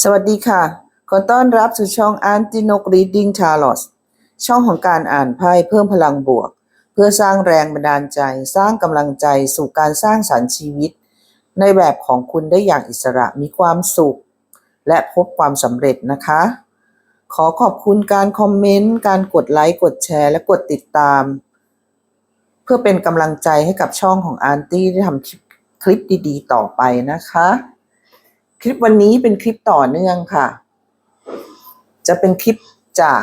สวัสดีค่ะ ขอต้อนรับสู่ช่อง Aunty นก Reading Tarot ช่องของการอ่านไพ่เพิ่มพลังบวก เพื่อสร้างแรงบันดาลใจ สร้างกำลังใจสู่การสร้างสรรค์ชีวิต ในแบบของคุณได้อย่างอิสระมีความสุข และพบความสำเร็จนะคะ ขอขอบคุณการคอมเมนต์ การกดไลค์ กดแชร์ และกดติดตาม เพื่อเป็นกำลังใจให้กับช่องของอาร์ตี้ได้ทำคลิปคลิปดีๆ ต่อไปนะคะ คลิปวันนี้เป็นคลิปต่อเนื่องค่ะ จะเป็นคลิปจาก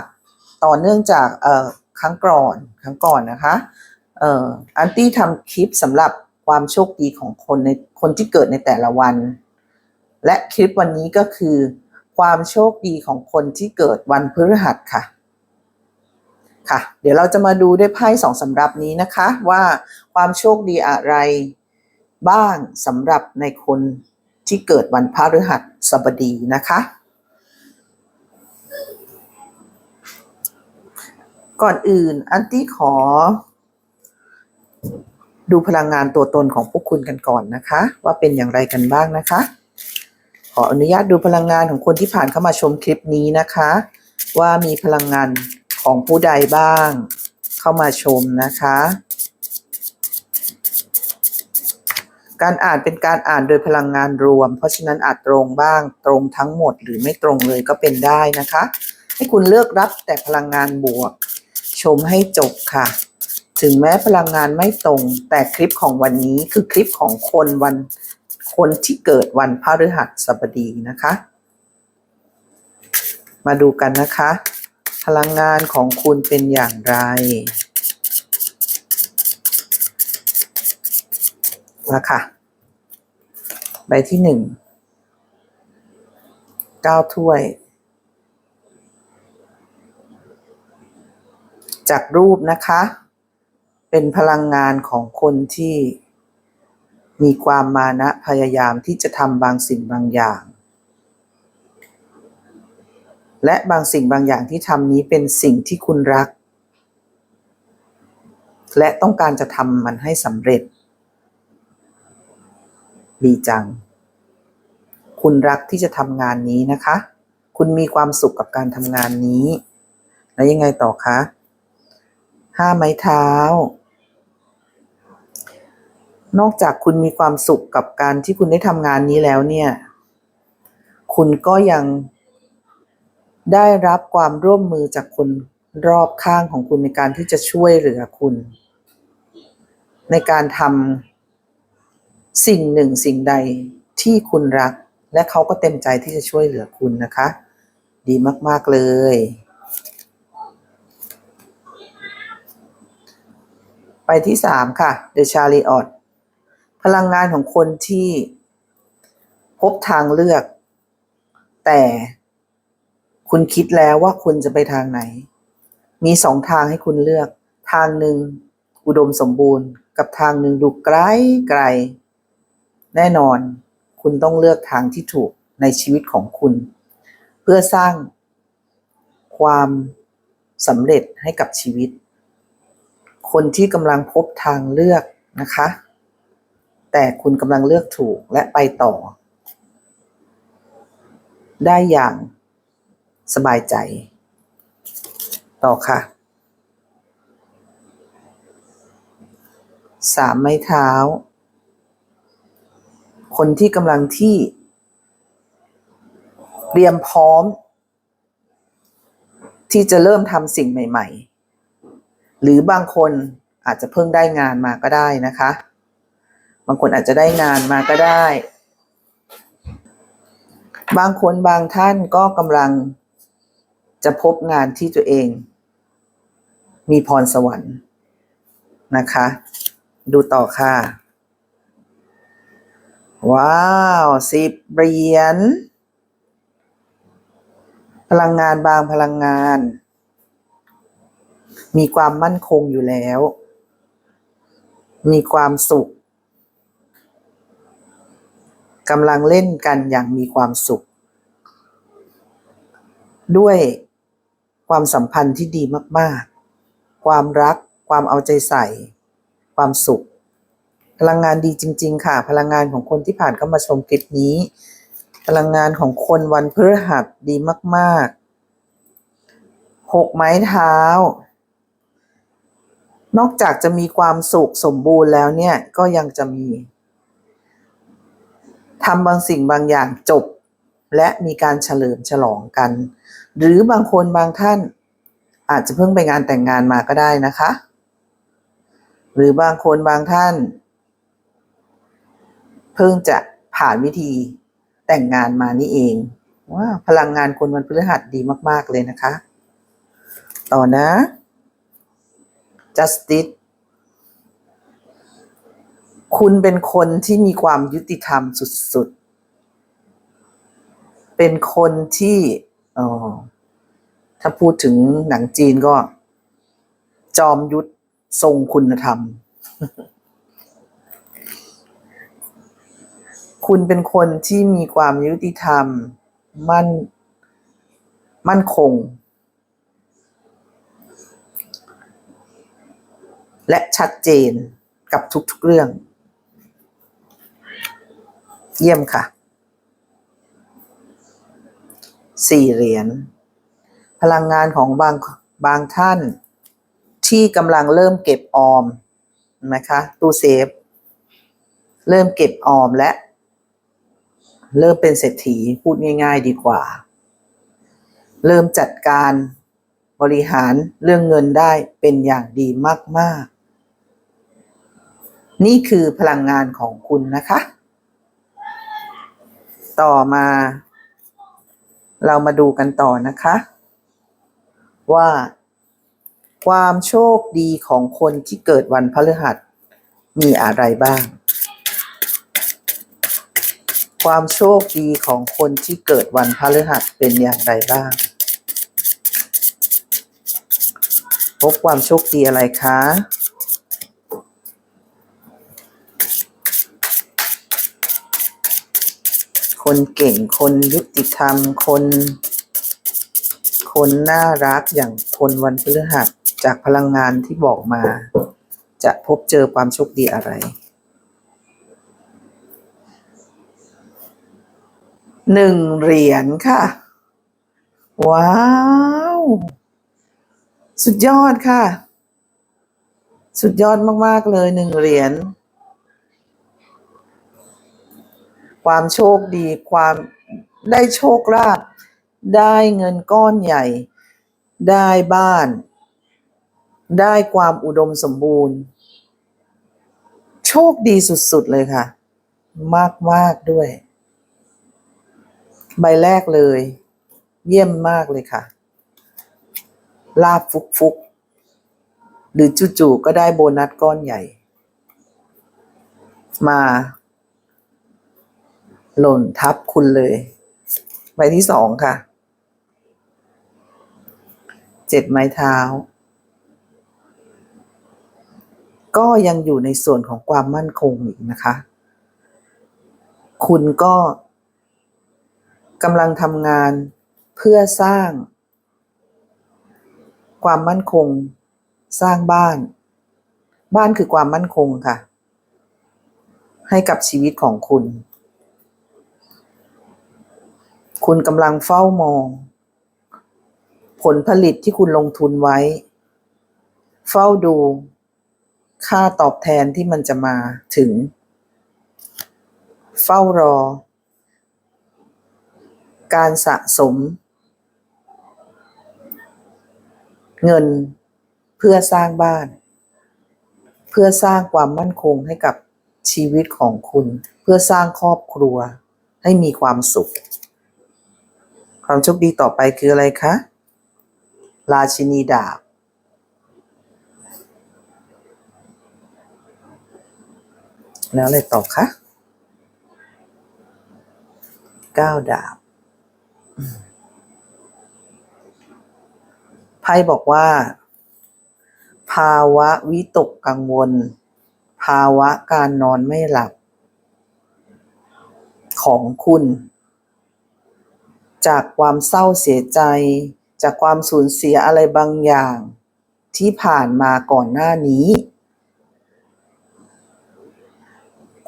ต่อเนื่องจากเอ่อครั้งก่อนครั้งก่อนนะคะเอ่ออันตี้ทำคลิปสำหรับความโชคดีของคนในคนที่เกิดในแต่ละวัน และคลิปวันนี้ก็คือ ความโชคดีของคนที่เกิดวันพฤหัสค่ะค่ะ เดี๋ยวเราจะมาดูด้วยไพ่สองสำรับนี้นะคะ ว่าความโชคดีอะไรบ้างสำหรับในคน ที่เกิดวันพฤหัสบดีนะคะ ก่อนอื่นอันตี้ขอ ดูพลังงานตัวตนของพวกคุณกันก่อนนะคะ ว่าเป็นอย่างไรกันบ้างนะคะ ขออนุญาตดูพลังงานของคนที่ผ่านเข้ามาชมคลิปนี้นะคะ ว่ามีพลังงานของผู้ใดบ้าง เข้ามาชมนะคะ การอ่านเป็นการอ่านโดยพลังงานรวม เพราะฉะนั้นอาจตรงบ้าง ตรงทั้งหมดหรือไม่ตรงเลยก็เป็นได้นะคะ ให้คุณเลือกรับแต่พลังงานบวก ชมให้จบค่ะ ถึงแม้พลังงานไม่ตรง แต่คลิปของวันนี้คือคลิปของคนวันคนที่เกิดวันพฤหัสบดีนะคะ มาดูกันนะคะ พลังงานของคุณเป็นอย่างไร มาค่ะใบที่หนึ่งเก้าถ้วย จากรูปนะคะ เป็นพลังงานของคนที่มีความมานะพยายามที่จะทำบางสิ่งบางอย่าง และบางสิ่งบางอย่างที่ทำนี้เป็นสิ่งที่คุณรัก และต้องการจะทำมันให้สำเร็จ ดีจัง คุณรักที่จะทำงานนี้นะคะ คุณมีความสุขกับการทำงานนี้ แล้วยังไงต่อคะห้าไม้เท้า นอกจากคุณมีความสุขกับการที่คุณได้ทำงานนี้แล้วเนี่ย คุณก็ยังได้รับความร่วมมือจากคนรอบข้างของคุณในการที่จะช่วยเหลือคุณ ในการทำ สิ่งหนึ่งสิ่งใดที่คุณรัก และเขาก็เต็มใจที่จะช่วยเหลือคุณนะคะ ดีมาก ๆ เลย ไปที่สามค่ะ The Chariot พลังงานของคนที่พบทางเลือก แต่คุณคิดแล้วว่าคุณจะไปทางไหน มีสองทางให้คุณเลือก ทางหนึ่งอุดมสมบูรณ์ กับทางหนึ่งดูไกลไกล แน่นอน คุณต้องเลือกทางที่ถูกในชีวิตของคุณ เพื่อสร้างความสำเร็จให้กับชีวิต คนที่กำลังพบทางเลือกนะคะ แต่คุณกำลังเลือกถูกและไปต่อ ได้อย่างสบายใจ ต่อค่ะสามไม้เท้า คนที่กำลังที่ เตรียมพร้อม ที่จะเริ่มทำสิ่งใหม่ ๆ หรือบางคนอาจจะเพิ่งได้งานมาก็ได้นะคะ บางคนอาจจะได้งานมาก็ได้ บางคนบางท่านก็กำลังจะพบงานที่ตัวเอง มีพรสวรรค์นะคะ ดูต่อค่ะ ว้าวสิบเหรียญพลังงานบางพลังงาน มีความมั่นคงอยู่แล้ว มีความสุขกำลังเล่นกันอย่างมีความสุข ด้วยความสัมพันธ์ที่ดีมาก ๆ ความรัก ความเอาใจใส่ ความสุข พลังงานดีจริง ๆ ค่ะ พลังงานของคนที่ผ่านเข้ามาชมคลิปนี้ พลังงานของคนวันพฤหัสดีมากๆหกไม้เท้า นอกจากจะมีความสุขสมบูรณ์แล้วเนี่ยก็ยังจะมีทำบางสิ่งบางอย่างจบ และมีการเฉลิมฉลองกัน หรือบางคนบางท่าน อาจจะเพิ่งไปงานแต่งงานมาก็ได้นะคะ หรือบางคนบางท่าน พิ่งจะผ่านวิธีแต่งงานมานี่เองว่าพลังงานคนวันพฤหัสดีมาก ๆ เลยนะคะ ต่อนะ justice คุณเป็นคนที่มีความยุติธรรมสุด ๆ เป็นคนที่ออถ้าพูดถึงหนังจีนก็ จอมยุทธทรงคุณธรรม คุณเป็นคนที่มีความยุติธรรม มั่น มั่นคง และชัดเจนกับทุกๆเรื่อง เยี่ยมค่ะสี่เหรียญพลังงานของบางบางท่าน ที่กำลังเริ่มเก็บออมนไหมคะตู้เซฟ เริ่มเก็บออมและ เริ่มเป็นเศรษฐีพูดง่าย ๆ ดีกว่า เริ่มจัดการบริหารเรื่องเงินได้เป็นอย่างดีมาก ๆ นี่คือพลังงานของคุณนะคะ ต่อมา เรามาดูกันต่อนะคะ ว่า ความโชคดีของคนที่เกิดวันพฤหัสมีอะไรบ้าง ความโชคดีของคนที่เกิดวันพฤหัสเป็นอย่างไรบ้าง พบความโชคดีอะไรคะ คนเก่งคนยุติธรรม คน คนน่ารักอย่างคนวันพฤหัสจากพลังงานที่บอกมา จะพบเจอความโชคดีอะไร หนึ่งเหรียญค่ะ ว้าว สุดยอดค่ะ สุดยอดมาก ๆ เลยหนึ่งเหรียญ ความโชคดีความได้โชคลาภได้เงินก้อนใหญ่ ได้บ้าน ได้ความอุดมสมบูรณ์ โชคดีสุด ๆ เลยค่ะ มาก ๆ ด้วย ใบแรกเลย เยี่ยมมากเลยค่ะ ลาบฟุกฟุกหรือจู่ๆก็ได้โบนัสก้อนใหญ่ มา หล่นทับคุณเลย ใบที่สองค่ะ เจ็ดไม้เท้า ก็ยังอยู่ในส่วนของความมั่นคงอีกนะคะ คุณก็ กำลังทำงานเพื่อสร้าง ความมั่นคง สร้างบ้าน บ้านคือความมั่นคงค่ะ ให้กับชีวิตของคุณ คุณกำลังเฝ้ามอง ผลผลิตที่คุณลงทุนไว้ เฝ้าดู ค่าตอบแทนที่มันจะมาถึง เฝ้ารอ การสะสม เงินเพื่อสร้างบ้าน เพื่อสร้างความมั่นคงให้กับชีวิตของคุณ เพื่อสร้างครอบครัวให้มีความสุข ความโชคดีต่อไปคืออะไรคะ ราชินีดาบแล้วอะไรต่อคะก้าดาบ ไพ่บอกว่า ภาวะวิตกกังวล ภาวะการนอนไม่หลับ ของคุณ จากความเศร้าเสียใจ จากความสูญเสียอะไรบางอย่าง ที่ผ่านมาก่อนหน้านี้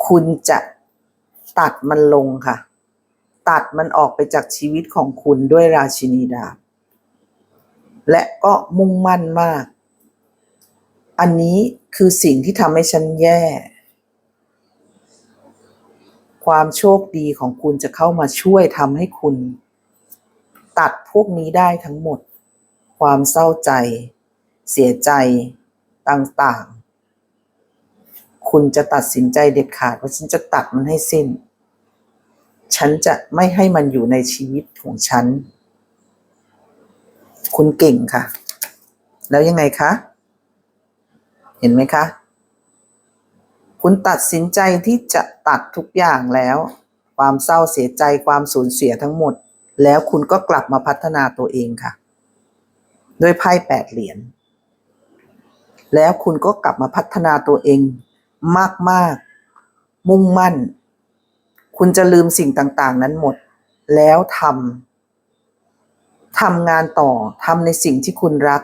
คุณจะตัดมันลงค่ะ ตัดมันออกไปจากชีวิตของคุณด้วยราชินีดาบ และก็มุ่งมั่นมาก อันนี้คือสิ่งที่ทำให้ฉันแย่ ความโชคดีของคุณจะเข้ามาช่วยทำให้คุณ ตัดพวกนี้ได้ทั้งหมด ความเศร้าใจ เสียใจต่างๆ คุณจะตัดสินใจเด็ดขาดว่าฉันจะตัดมันให้สิ้น ฉันจะไม่ให้มันอยู่ในชีวิตของฉัน คุณเก่งค่ะ แล้วยังไงคะ เห็นไหมคะ คุณตัดสินใจที่จะตัดทุกอย่างแล้ว ความเศร้าเสียใจความสูญเสียทั้งหมด แล้วคุณก็กลับมาพัฒนาตัวเองค่ะ ด้วยไพ่แปดเหรียญ แล้วคุณก็กลับมาพัฒนาตัวเองมาก ๆ มุ่งมั่น คุณจะลืมสิ่งต่างๆ นั้นหมด แล้วทำทำงานต่อทำในสิ่งที่คุณรัก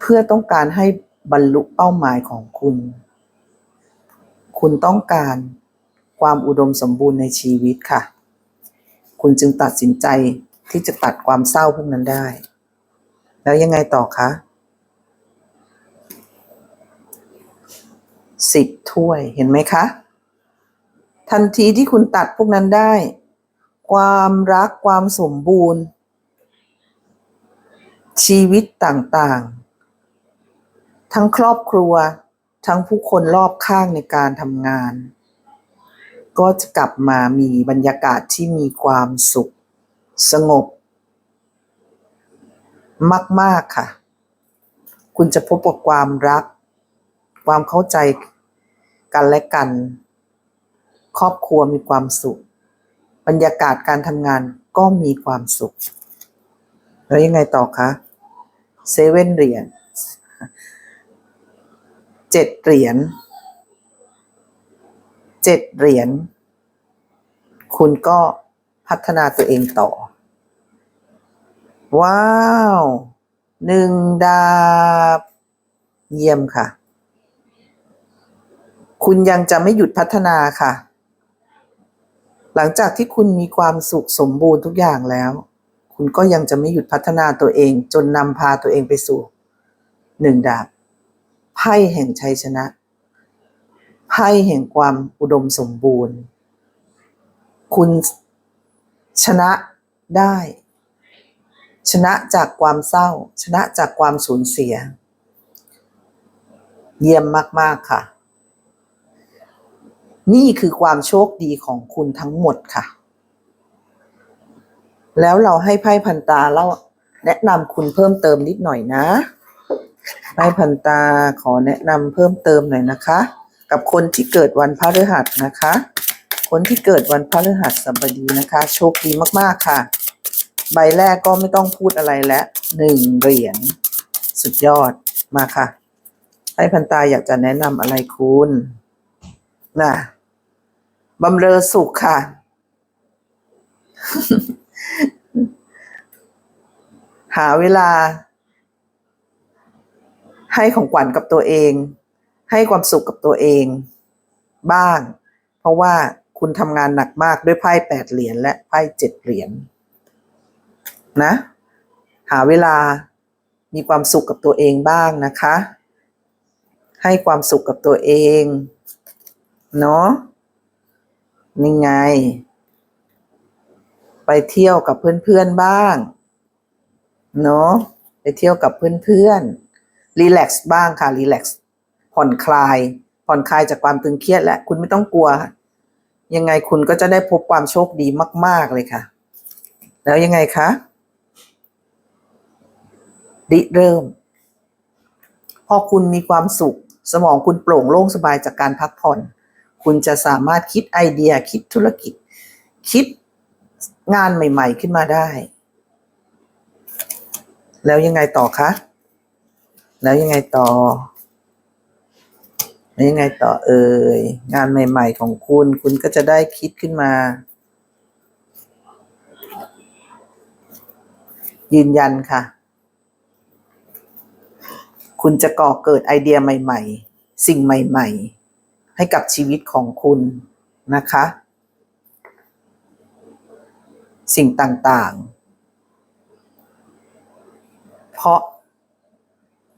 เพื่อต้องการให้บรรลุเป้าหมายของคุณ คุณต้องการความอุดมสมบูรณ์ในชีวิตค่ะ คุณจึงตัดสินใจที่จะตัดความเศร้าพวกนั้นได้ แล้วยังไงต่อคะสิบถ้วยเห็นไหมคะ ทันทีที่คุณตัดพวกนั้นได้ ความรักความสมบูรณ์ ชีวิตต่างๆ ทั้งครอบครัวทั้งผู้คนรอบข้างในการทำงาน ก็จะกลับมามีบรรยากาศที่มีความสุข สงบ มาก ๆ ค่ะ คุณจะพบกับความรัก ความเข้าใจกันและกัน ครอบครัวมีความสุข บรรยากาศการทำงานก็มีความสุข แล้วยังไงต่อคะเซเว่นเหรียญเจ็ดเหรียญเจ็ดเหรียญคุณก็พัฒนาตัวเองต่อ ว้าวหนึ่งดาบ เยี่ยมค่ะ คุณยังจะไม่หยุดพัฒนาค่ะ หลังจากที่คุณมีความสุขสมบูรณ์ทุกอย่างแล้ว คุณก็ยังจะไม่หยุดพัฒนาตัวเอง จนนำพาตัวเองไปสู่หนึ่งดาบไพ่แห่งชัยชนะไพ่แห่งความอุดมสมบูรณ์ คุณชนะได้ ชนะจากความเศร้า ชนะจากความสูญเสีย เยี่ยมมาก ๆ ค่ะ นี่คือความโชคดีของคุณทั้งหมดค่ะ แล้วเราให้ไพ่พันตาเล่าแนะนำคุณเพิ่มเติมนิดหน่อยนะไพ่พันตาขอแนะนำเพิ่มเติมหน่อยนะคะ กับคนที่เกิดวันพฤหัสนะคะ คนที่เกิดวันพฤหัสบดีนะคะ โชคดีมากๆค่ะ ใบแรกก็ไม่ต้องพูดอะไรแล้วหนึ่งเหรียญสุดยอดมาค่ะให้พันตาอยากจะแนะนำอะไรคุณ น่ะ บำเรอสุขค่ะ หาเวลา ให้ของขวัญกับตัวเอง ให้ความสุขกับตัวเอง บ้าง เพราะว่าคุณทำงานหนักมากด้วยไพ่แปดเหรียญและไพ่เจ็ดเหรียญนะหาเวลามีความสุขกับตัวเองบ้างนะคะ ให้ความสุขกับตัวเอง เนาะ นี่ไง ไปเที่ยวกับเพื่อนๆบ้าง เนาะไปเที่ยวกับเพื่อนๆรีแลกซ์บ้างค่ะรีแลกซ์ผ่อนคลาย ผ่อนคลายจากความตึงเครียดและคุณไม่ต้องกลัว ยังไงคุณก็จะได้พบความโชคดีมาก ๆเลยค่ะ แล้วยังไงคะริเริ่ม พอคุณมีความสุข สมองคุณโปร่งโล่งสบายจากการพักผ่อน คุณจะสามารถคิดไอเดียคิดธุรกิจ คิดงานใหม่ ๆ ขึ้นมาได้ แล้วยังไงต่อคะ แล้วยังไงต่อ แล้วยังไงต่อเอ่ยงานใหม่ ๆ ของคุณ คุณก็จะได้คิดขึ้นมา ยืนยันค่ะ คุณจะก่อเกิดไอเดียใหม่ ๆ สิ่งใหม่ ๆ ให้กับชีวิตของคุณนะคะ สิ่งต่างๆ เพราะ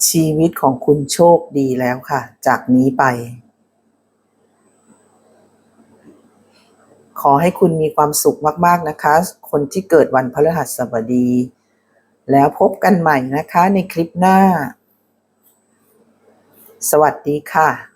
ชีวิตของคุณโชคดีแล้วค่ะ จากนี้ไป ขอให้คุณมีความสุขมาก ๆ นะคะ คนที่เกิดวันพฤหัสบดี แล้วพบกันใหม่นะคะในคลิปหน้า สวัสดีค่ะ